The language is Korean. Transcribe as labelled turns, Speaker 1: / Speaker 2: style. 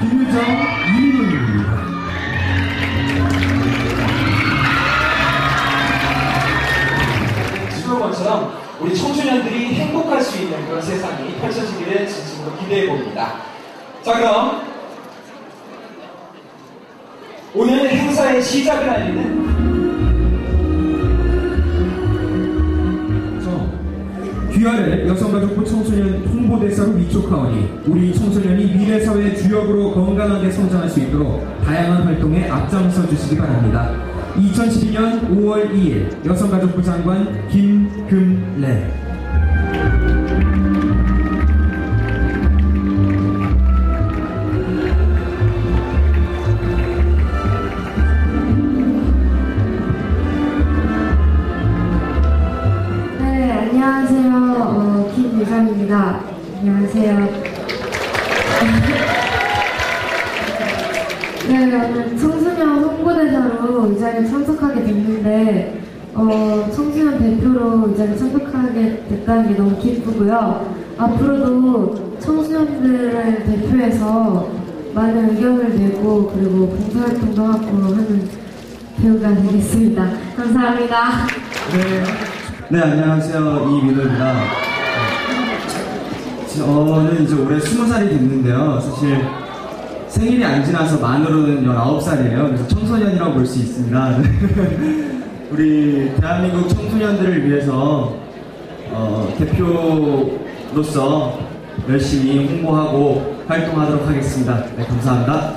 Speaker 1: 김유정,
Speaker 2: 우리 청소년들이 행복할 수 있는 그런 세상이 펼쳐지기를 진심으로 기대해 봅니다. 자 그럼 오늘 행사의 시작을 알리는
Speaker 1: 귀하를 여성가족부 청소년 홍보대사로 위촉하오니 우리 청소년이 미래 주역으로 건강하게 성장할 수 있도록 다양한 활동에 앞장서 주시기 바랍니다. 2012년 5월 2일 여성가족부 장관 김금래
Speaker 3: 네, 안녕하세요. 어, 김유정입니다. 안녕하세요. 네, 오늘 청소년 홍보대사로 이 자리에 참석하게 됐는데, 어, 청소년 대표로 이 자리에 참석하게 됐다는 게 너무 기쁘고요. 앞으로도 청소년들을 대표해서 많은 의견을 내고, 그리고 봉사활동도 하고 하는 배우가 되겠습니다. 감사합니다.
Speaker 1: 네.
Speaker 4: 네, 안녕하세요. 이민호입니다. 저는 이제 올해 20살이 됐는데요. 사실 생일이 안 지나서 만으로는 19살이에요. 그래서 청소년이라고 볼 수 있습니다. 우리 대한민국 청소년들을 위해서 어, 대표로서 열심히 홍보하고 활동하도록 하겠습니다. 네, 감사합니다.